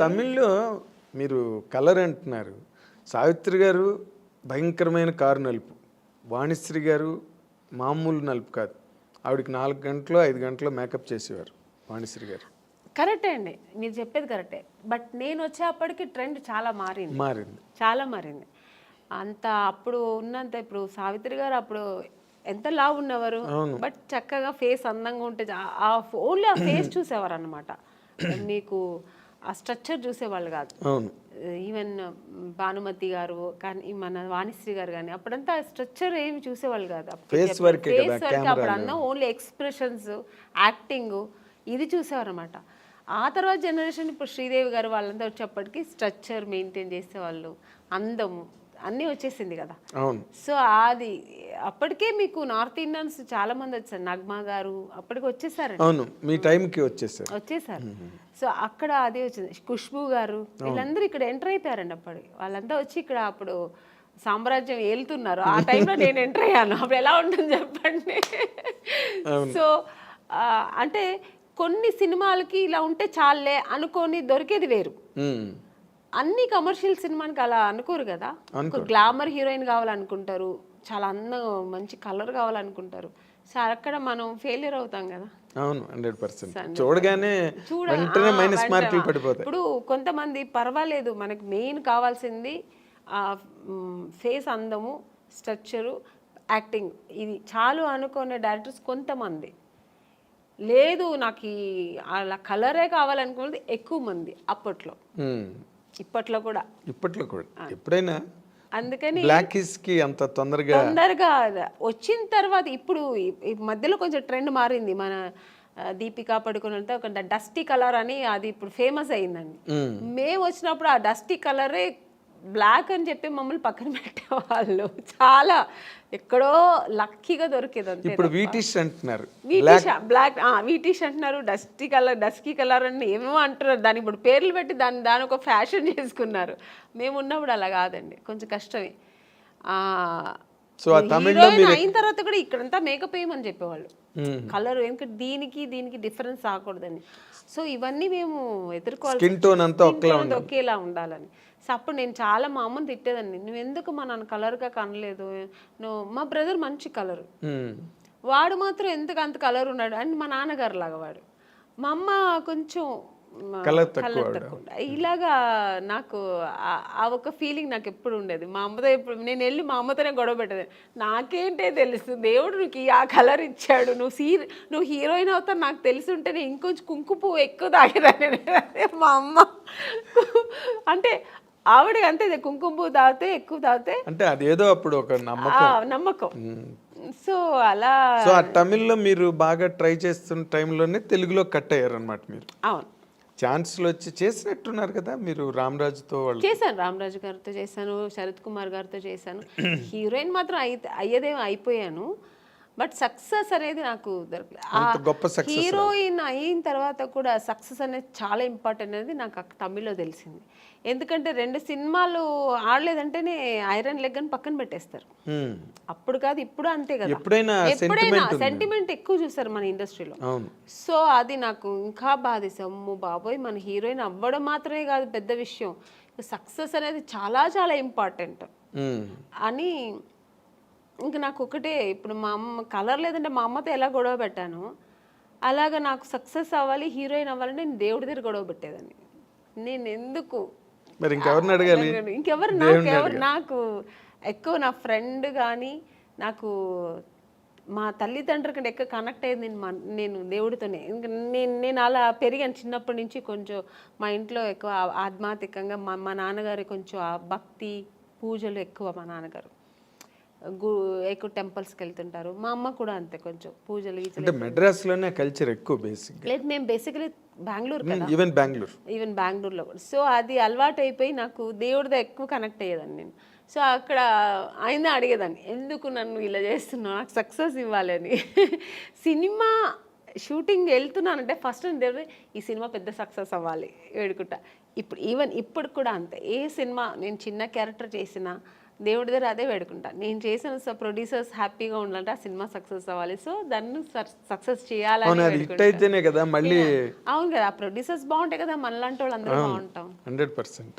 తమిళ్ళో మీరు కలర్ అంటున్నారు. సావిత్రి గారు భయంకరమైన కారు నలుపు. వాణిశ్రీ గారు మామూలు నలుపు కాదు. ఆవిడకి నాలుగు గంటలు ఐదు గంటలు మేకప్ చేసేవారు వాణిశ్రీ గారు. కరెక్టే అండి. మీరు చెప్పేది కరెక్టే. బట్ నేను వచ్చేప్పటికి ట్రెండ్ చాలా మారింది. మారింది. చాలా మారింది. అంత అప్పుడు ఉన్నంత ఇప్పుడు సావిత్రి గారు అప్పుడు ఎంత లావు ఉన్నవారు. బట్ చక్కగా ఫేస్ అందంగా ఉంటే ఓన్లీ ఆ ఫేస్ చూసేవారు అనమాట మీకు ఆ స్ట్రక్చర్ చూసేవాళ్ళు కాదు. అవును. ఈవెన్ భానుమతి గారు కానీ మన వాణిశ్రీ గారు కానీ అప్పుడంతా స్ట్రక్చర్ ఏమి చూసేవాళ్ళు కాదు. ఫేస్ వర్క్ అప్పుడు అన్న ఓన్లీ ఎక్స్ప్రెషన్స్ యాక్టింగ్ ఇది చూసేవారు అనమాట ఆ తర్వాత జనరేషన్ ఇప్పుడు శ్రీదేవి గారు వాళ్ళంతా వచ్చేప్పటికి స్ట్రక్చర్ మెయింటైన్ చేసేవాళ్ళు అందము అన్నీ వచ్చేసింది కదా. సో అది అప్పటికే మీకు నార్త్ ఇండియన్స్ చాలా మంది వచ్చారు. నగ్మా గారు అప్పటికి వచ్చేసారండి. అవును మీ టైంకి వచ్చేసారు. వచ్చేసారు. సో అక్కడ అదే వచ్చింది. ఖుష్బు గారు వీళ్ళందరూ ఇక్కడ ఎంటర్ అయిపోయారండి అప్పుడు వాళ్ళంతా వచ్చి ఇక్కడ అప్పుడు సామ్రాజ్యం ఏలుతున్నారు. ఆ టైంలో నేను ఎంటర్ అయ్యాను. అప్పుడు ఎలా ఉంటుంది చెప్పండి? సో అంటే కొన్ని సినిమాలకి ఇలా ఉంటే చాలే అనుకొని దొరికేది వేరు. అన్ని కమర్షియల్ సినిమానికి అలా అనుకోరు కదా? గ్లామర్ హీరోయిన్ కావాలనుకుంటారు. చాలా అందం మంచి కలర్ కావాలనుకుంటారు. సో అక్కడ మనం ఫెయిలియర్ అవుతాం కదా? అవును హండ్రెడ్ పర్సెంట్ చూడగానే చూడ వెంటనే మైనస్. మార్కులు పడిపోతాయి. ఇప్పుడు కొంతమంది పర్వాలేదు మనకి మెయిన్ కావాల్సింది ఫేస్ అందము స్ట్రక్చరు యాక్టింగ్ ఇది చాలు అనుకునే డైరెక్టర్స్ కొంతమంది. లేదు నాకు ఈ అలా కలరే కావాలనుకున్నది ఎక్కువ మంది అప్పట్లో. ఇప్పట్లో కూడా. ఇప్పట్లో కూడా. ఎప్పుడైనా అందుకని బ్లాక్కి అంత తొందరగా తొందరగా వచ్చిన తర్వాత ఇప్పుడు ఈ- మధ్యలో కొంచెం ట్రెండ్ మారింది మన దీపికా పడుకున్నంత ఒక డస్టీ కలర్ అని అది ఇప్పుడు ఫేమస్ అయిందండి. మేము వచ్చినప్పుడు ఆ డస్టీ కలరే బ్లాక్ అని చెప్పి మమ్మల్ని పక్కన పెట్టేవాళ్ళు. చాలా ఎక్కడో లక్కీగా దొరికేది అంతే ఇప్పుడు వీటిష్ అంటున్నారు. వీటిష్ బ్లాక్ వీటిష్ అంటున్నారు. డస్టీ కలర్ డస్కీ కలర్ అని ఏమో అంటున్నారు. దాని ఇప్పుడు పేర్లు పెట్టి దాన్ని దాని ఒక ఫ్యాషన్ చేసుకున్నారు. మేము ఉన్నప్పుడు అలా కాదండి. కొంచెం కష్టమే. సో ఆ తమిళ్ళో అయిన తర్వాత కూడా ఇక్కడంతా మేకప్ వేయమని చెప్పేవాళ్ళు. కలర్ ఎందుకంటే దీనికి దీనికి డిఫరెన్స్ రాకూడదని సో ఇవన్నీ మేము ఎదుర్కోవాలి స్కిన్ టోన్ అంతా ఒకలా ఉండాలని. సో అప్పుడు నేను చాలా మా అమ్మని తిట్టేదాన్ని. నువ్వు ఎందుకు మా నన్ను కలర్గా కనలేదు? నువ్వు మా బ్రదర్ మంచి కలర్. వాడు మాత్రం ఎందుకు అంత కలర్ ఉన్నాడు? అండ్ మా నాన్నగారు లాగా వాడు. మా అమ్మ కొంచెం ఇలాగా నాకు ఆ- ఒక ఫీలింగ్ నాకు ఎప్పుడు ఉండేది. మా అమ్మతో ఎప్పుడు నేను వెళ్ళి మా అమ్మతోనే గొడవ పెట్టేది. నాకేంటే తెలుసు దేవుడు నీకు ఆ కలర్ ఇచ్చాడు నువ్వు సీ నువ్వు హీరోయిన్ అవుతావు నాకు తెలిసి ఉంటే నేను ఇంకొంచెం కుంకు పువ్వు ఎక్కువ తాగేదాన్ని మా అమ్మ. అంటే ఆవిడ అంతే కుంకుమ పువ్వు తాగితే ఎక్కువ తాగితే అంటే అదేదో అప్పుడు ఒక నమ్మకం. నమ్మకం. సో అలా సో ఆ తమిళ్ళో మీరు బాగా ట్రై చేస్తున్న టైంలోనే తెలుగులో కట్ అయ్యారు అనమాట మీరు. అవును. ఛాన్స్లు వచ్చి చేసినట్టున్నారు కదా మీరు రామరాజుతో వాళ్ళు. చేశాను. రామరాజు గారితో చేశాను శరత్ కుమార్ గారితో చేశాను. హీరోయిన్ మాత్రం అయి అయ్యేదేమో అయిపోయాను. బట్ సక్సెస్ అనేది నాకు దొరకలేదు హీరోయిన్ అయిన తర్వాత కూడా సక్సెస్ అనేది చాలా ఇంపార్టెంట్ అనేది నాకు తమిళ్ళో తెలిసింది. ఎందుకంటే రెండు సినిమాలు ఆడలేదంటేనే ఐరన్ లెగ్ అని పక్కన పెట్టేస్తారు. అప్పుడు కాదు ఇప్పుడు అంతే కదా. ఎప్పుడైనా. సెంటిమెంట్ ఎక్కువ చూస్తారు మన ఇండస్ట్రీలో. సో అది నాకు ఇంకా బాధేసి అమ్ము బాబోయ్ మన హీరోయిన్ అవ్వడం మాత్రమే కాదు పెద్ద విషయం. సక్సెస్ అనేది చాలా చాలా ఇంపార్టెంట్. అని ఇంక నాకు ఒకటే ఇప్పుడు మా అమ్మ కలర్ లేదంటే మా అమ్మతో ఎలా గొడవ పెట్టాను అలాగా నాకు సక్సెస్ అవ్వాలి హీరోయిన్ అవ్వాలంటే నేను దేవుడి దగ్గర గొడవ పెట్టేదాన్ని. నేను ఎందుకు మరి ఇంకెవరిని అడగాలి. ఇంకెవరు నాకు ఎవరు నాకు ఎక్కువ నా ఫ్రెండ్ కానీ నాకు మా తల్లిదండ్రుల కంటే ఎక్కువ కనెక్ట్ అయ్యేది నేను నేను దేవుడితోనే. ఇంక నేను నేను అలా పెరిగాను చిన్నప్పటి నుంచి కొంచెం మా ఇంట్లో ఎక్కువ ఆధ్యాత్మికంగా మా మా నాన్నగారు కొంచెం భక్తి పూజలు ఎక్కువ మా నాన్నగారు. ఎక్కువ టెంపుల్స్కి వెళ్తుంటారు. మా అమ్మ కూడా అంతే కొంచెం పూజలు అంటే మెడ్రాస్లోనే కల్చర్ ఎక్కువ బేసిక్ లేదు మేము బేసికలీ బెంగళూరు కదా. ఈవెన్ బెంగళూరు. ఈవెన్ బెంగళూరులో. కూడా సో అది అలవాటు అయిపోయి నాకు దేవుడితో ఎక్కువ కనెక్ట్ అయ్యేదాన్ని నేను. సో అక్కడ ఆయన అడిగేదాన్ని ఎందుకు నన్ను ఇలా చేస్తున్నావు? నాకు సక్సెస్ ఇవ్వాలి అని. సినిమా షూటింగ్ వెళ్తున్నానంటే ఫస్ట్ దేవుడు ఈ సినిమా పెద్ద సక్సెస్ అవ్వాలి వేడుకుంటా ఇప్పుడు ఈవెన్ ఇప్పుడు కూడా అంతే. ఏ సినిమా నేను చిన్న క్యారెక్టర్ చేసినా దేవుడి దగ్గర అదే వేడుకుంటా. నేను చేసిన ప్రొడ్యూసర్స్ హ్యాపీగా ఉండాలంటే ఆ సినిమా సక్సెస్ అవ్వాలి. సో దాన్ని సక్సెస్ చేయాలని అయితేనే కదా మళ్ళీ అవును కదా ప్రొడ్యూసర్స్ బాగుంటాయి కదా మనలాంటి వాళ్ళు అందరూ బాగుంటాం. Hundred percent.